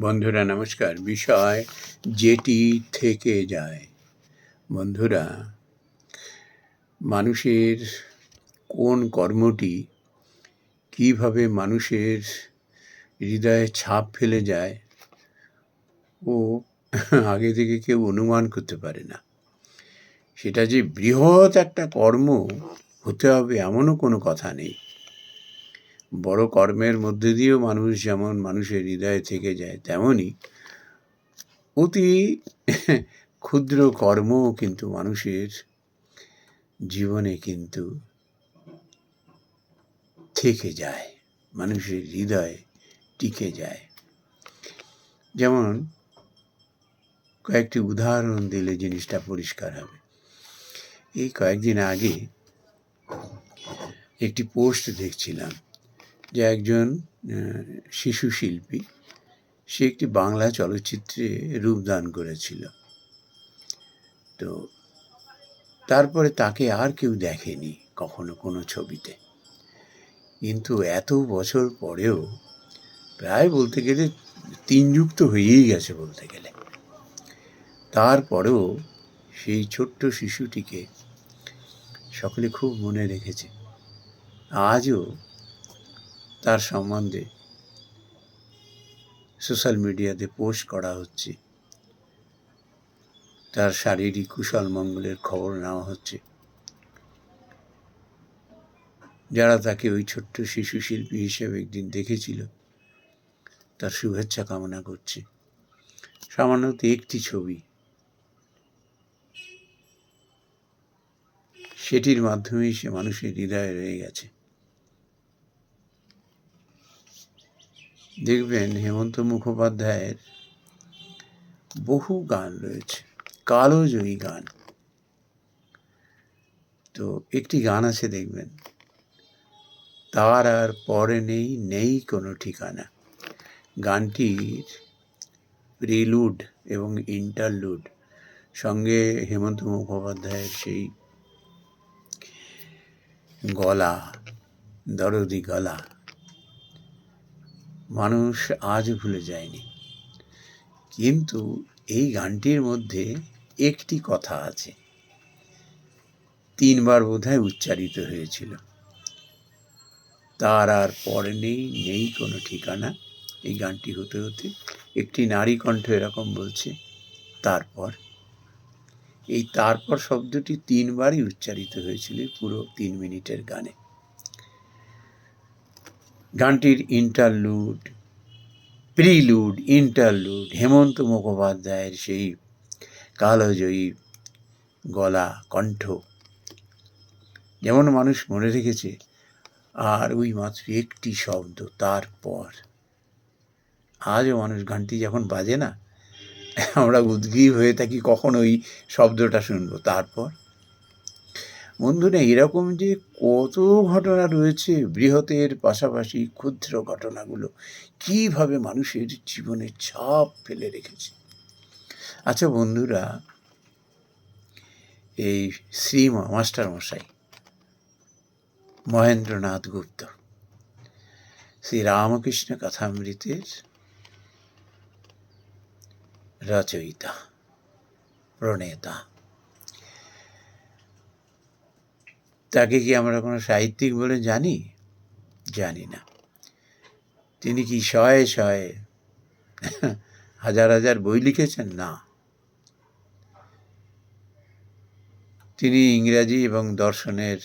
বন্ধুরা, নমস্কার। বিষয় যেটি থেকে যায়। বন্ধুরা, মানুষের কোন কর্মটি কীভাবে মানুষের হৃদয়ে ছাপ ফেলে যায়, ও আগে থেকে কেউ অনুমান করতে পারে না। সেটা যে বৃহৎ একটা কর্ম, হতে হবে এমনও কোনো কথা নেই। বড় কর্মের মধ্যে দিয়েও মানুষ যেমন মানুষের হৃদয়ে থেকে যায় তেমনই অতি ক্ষুদ্র কর্ম কিন্তু মানুষের জীবনে কিন্তু থেকে যায়, মানুষের হৃদয়ে টিকে যায়। যেমন কয়েকটি উদাহরণ দিলে জিনিসটা পরিষ্কার হবে। এই কয়েকদিন আগে একটি পোস্ট দেখছিলাম। যে একজন শিশু শিল্পী, সে একটি বাংলা চলচ্চিত্রে রূপদান করেছিল। তো তারপরে তাকে আর কেউ দেখেনি কখনো কোনো ছবিতে। কিন্তু এত বছর পরেও প্রায় বলতে গেলে তিন যুগ হয়েই গেছে বলতে গেলে। তারপরেও সেই ছোট্ট শিশুটিকে সকলে খুব মনে রেখেছে। আজও তার সম্বন্ধে সোশ্যাল মিডিয়াতে পোস্ট করা হচ্ছে। তার শারীরিক কুশল মঙ্গলের খবর নেওয়া হচ্ছে। যারা তাকে ওই ছোট্ট শিশু শিল্পী হিসেবে একদিন দেখেছিল, তার শুভেচ্ছা কামনা করছে। সামান্যত একটি ছবি। সেটির মাধ্যমেই সে মানুষের হৃদয়ে রয়ে গেছে। দেখবেন হেমন্ত মুখোপাধ্যায়ের বহু গান রয়েছে, কালোজয়ী গান। তো একটি গান আছে দেখবেন, তার আর পরে নেই নেই কোনো ঠিকানা। গানটির প্রিলুড এবং ইন্টারলুড, সঙ্গে হেমন্ত মুখোপাধ্যায়ের সেই গলা, দরদি গলা। মানুষ আজও ভুলে যায়নি। কিন্তু এই গানটির মধ্যে একটি কথা আছে। তিনবার বোধহয় উচ্চারিত হয়েছিল। তার আর পরে নেই নেই কোনো ঠিকানা। এই গানটি হতে হতে একটি নারী কণ্ঠ এরকম বলছে, তারপর? এই তারপর শব্দটি তিনবারই উচ্চারিত হয়েছিল পুরো তিন মিনিটের গানে। গানটির ইন্টারলুড প্রিলুড ইন্টারলুড হেমন্ত মুখোপাধ্যায়ের সেই কালোজয়ী গলা কণ্ঠ। যেমন মানুষ মনে রেখেছে, আর ওই মাত্র একটি শব্দ তারপর। আজও মানুষ গানটি যখন বাজে না, আমরা উদ্গ্রীব হয়ে থাকি, কখন ওই শব্দটা শুনব, তারপর? বন্ধুরা, এরকম যে কত ঘটনা রয়েছে বৃহতের পাশাপাশি ক্ষুদ্র ঘটনাগুলো, কীভাবে মানুষের জীবনে ছাপ ফেলে রেখেছে? আচ্ছা বন্ধুরা, এই শ্রী মাস্টার মশাই মহেন্দ্রনাথ গুপ্ত, শ্রী রামকৃষ্ণ কথামৃতের রচয়িতা, প্রণেতা। তাকে কি আমরা কোনো সাহিত্যিক বলে জানি? জানি না। তিনি কি শয়ে শয়ে হাজার হাজার বই লিখেছেন? না। তিনি ইংরাজি এবং দর্শনের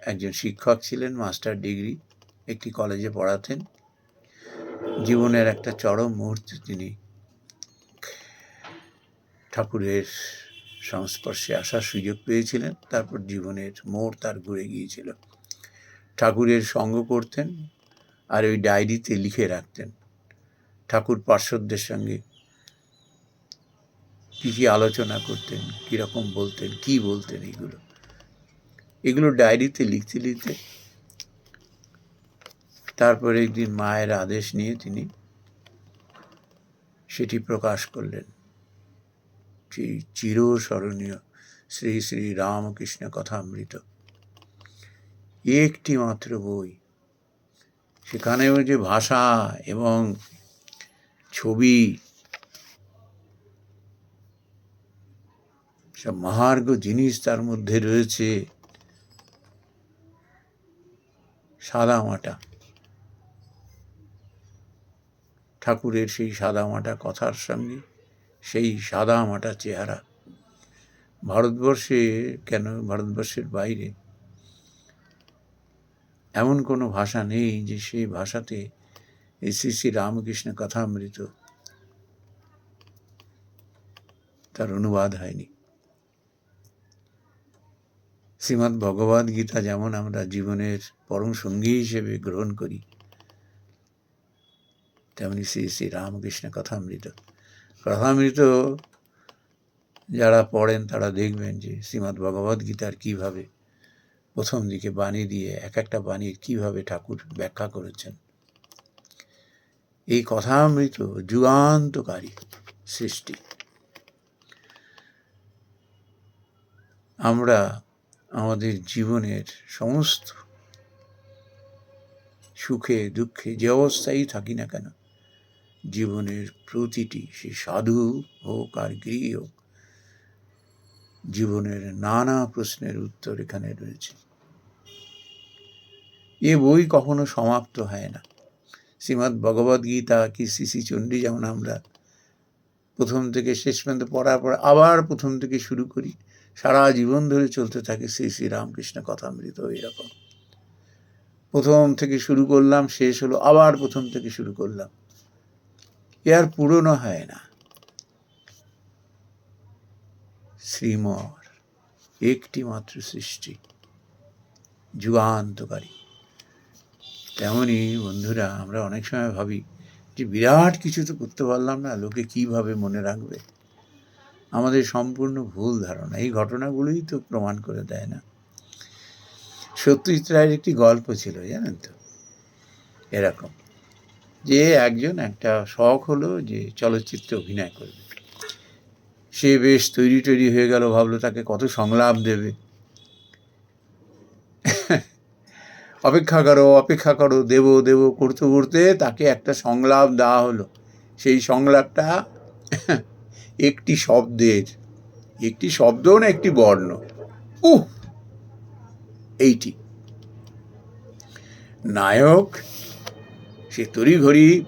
একজন শিক্ষক ছিলেন, মাস্টার ডিগ্রি, একটি কলেজে পড়াতেন। জীবনের একটা চরম মুহূর্তে তিনি ঠাকুরের সংস্পর্শে আসার সুযোগ পেয়েছিলেন, তারপর জীবনের মোড় তার ঘুরে গিয়েছিল। ঠাকুরের সঙ্গ করতেন আর ওই ডায়েরিতে লিখে রাখতেন। ঠাকুর পার্শ্বদের সঙ্গে কী কী আলোচনা করতেন কীরকম বলতেন, কি বলতেন এগুলো। এগুলো ডায়েরিতে লিখতে লিখতে তারপরে একদিন মায়ের আদেশ নিয়ে তিনি সেটি প্রকাশ করলেন। চিরস্মরণীয় শ্রী শ্রী রামকৃষ্ণ কথামৃত। একটি মাত্র বই। সেখানেও যে ভাষা এবং ছবি সব মহার্ঘ জিনিস তার মধ্যে রয়েছে। সাদা মাটা ঠাকুরের সেই সাদা মাটা কথার সঙ্গে সেই সাদা মাটা চেহারা। ভারতবর্ষে কেন? ভারতবর্ষের বাইরে। এমন কোনো ভাষা নেই যে সেই ভাষাতে এই শ্রী শ্রী রামকৃষ্ণ কথামৃত। তার অনুবাদ হয়নি। শ্রীমৎ ভগবদ গীতা যেমন আমরা জীবনের পরম সঙ্গী হিসেবে গ্রহণ করি, তেমনি শ্রী শ্রী রামকৃষ্ণ কথামৃত। কথামৃত যারা পড়েন তারা দেখবেন যে শ্রীমৎ ভগবদ গীতার কীভাবে প্রথম দিকে বাণী দিয়ে এক একটা বাণীর কীভাবে ঠাকুর ব্যাখ্যা করেছেন। এই কথামৃত যুগান্তকারী সৃষ্টি। আমরা আমাদের জীবনের সমস্ত সুখে দুঃখে যে অবস্থায় থাকি না কেন জীবনের প্রতিটি, সে সাধু হোক আর গৃহী হোক, জীবনের নানা প্রশ্নের উত্তর এখানে রয়েছে। এ বই কখনো সমাপ্ত হয় না। শ্রীমৎ ভগবদ গীতা কি শ্রী চণ্ডী যেমন আমরা প্রথম থেকে শেষ পর্যন্ত পড়ার পর আবার প্রথম থেকে শুরু করি, সারা জীবন ধরে চলতে থাকে শ্রী শ্রী রামকৃষ্ণ কথামৃত এরকম। প্রথম থেকে শুরু করলাম, শেষ হলো, আবার প্রথম থেকে শুরু করলাম। এ আর পুরনো হয় না। শ্রীমর একটি মাত্র সৃষ্টি, যুগান্তকারী। তেমনই বন্ধুরা, আমরা অনেক সময় ভাবি যে বিরাট কিছু তো করতে পারলাম না, লোকে কীভাবে মনে রাখবে? আমাদের সম্পূর্ণ ভুল ধারণা, এই ঘটনাগুলোই তো প্রমাণ করে দেয় না। সত্যজিৎ রায়ের একটি গল্প ছিল, জানেন তো? এরকম। যে একজন একটা শখ হলো যে চলচ্চিত্রে অভিনয় করবে। সে বেশ তৈরি তৈরি হয়ে গেল, ভাবলো তাকে কত সংলাপ দেবে। অপেক্ষা করো অপেক্ষা করো, দেব দেব করতে করতে তাকে একটা সংলাপ দেওয়া হলো। সেই সংলাপটা একটি শব্দের, একটি শব্দ না একটি বর্ণ। উহ! এইটি। নায়ক সে তড়িঘড়ি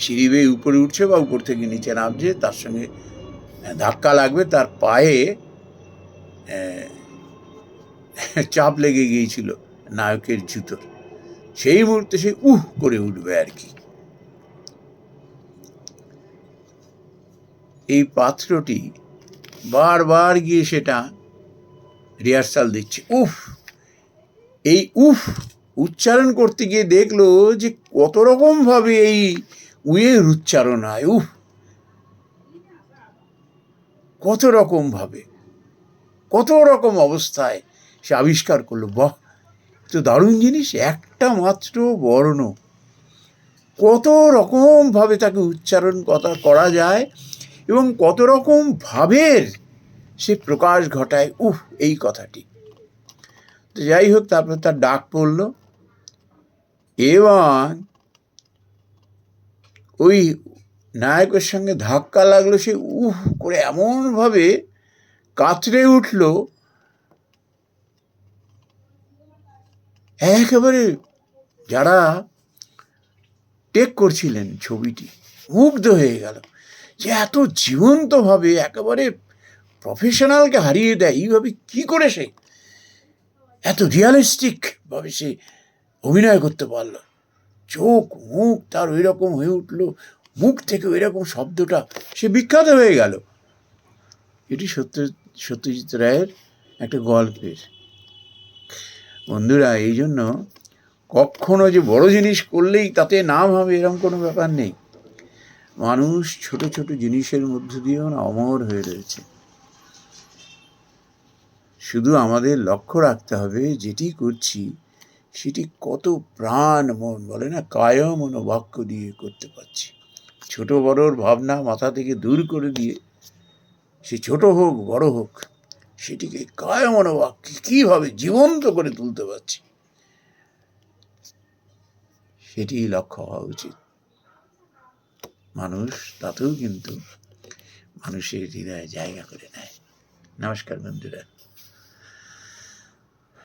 সিঁড়ি বেয়ে উপরে উঠছে বা উপর থেকে নিচে নামছে, তার সঙ্গে ধাক্কা লাগবে, তার পায়ে চাপ লেগে গিয়েছিল নায়কের জুতোর। সেই মুহূর্তে সে উহ করে উঠবে আর কি। এই পাত্রটি বারবার গিয়ে সেটা রিহার্সাল দিচ্ছে। উফ! এই উফ উচ্চারণ করতে গিয়ে দেখল যে কত রকমভাবে এই উয়ের উচ্চারণ হয়, উফ। কত রকমভাবে কত রকম অবস্থায় সে আবিষ্কার করল, বাহ! তো দারুণ জিনিস, একটা মাত্র বর্ণ। কত রকমভাবে তাকে উচ্চারণ কথা করা যায় এবং কত রকম ভাবের সে প্রকাশ ঘটায় উহ এই কথাটি। তো যাই হোক, তারপর তার ডাক পড়ল। এবং ওই নায়কের সঙ্গে ধাক্কা লাগল সে উহ করে এমনভাবে কাতরে উঠল। একেবারে যারা টেক করছিলেন ছবিটি, মুগ্ধ হয়ে গেল। যে এত জীবন্তভাবে একেবারে প্রফেশনালকে হারিয়ে দেয়, এইভাবে কি করে সে? এত রিয়ালিস্টিকভাবে সে অভিনয় করতে পারল। চোখ, মুখ তার ওই রকম হয়ে উঠল। মুখ থেকে ওই রকম শব্দটা, সে বিখ্যাত হয়ে গেল। এটি সত্য, সত্যজিৎ রায়ের একটা গল্পের। বন্ধুরা এই জন্য কখনো যে বড় জিনিস করলেই তাতে নাম হবে এরকম কোনো ব্যাপার নেই। মানুষ ছোট ছোট জিনিসের মধ্য দিয়েও না অমর হয়ে রয়েছে। শুধু আমাদের লক্ষ্য রাখতে হবে, যেটি করছি সেটি কত প্রাণ মন বলে না? কায় মনোবাক্য দিয়ে করতে পারছি। ছোট বড়োর ভাবনা মাথা থেকে দূর করে দিয়ে সে ছোট হোক, বড় হোক, সেটিকে কায় মনোবাক্য কীভাবে জীবন্ত করে তুলতে পারছি? সেটিই লক্ষ্য হওয়া উচিত। মানুষ তাতেও কিন্তু মানুষের হৃদয়ে জায়গা করে নেয়। নমস্কার বন্ধুরা।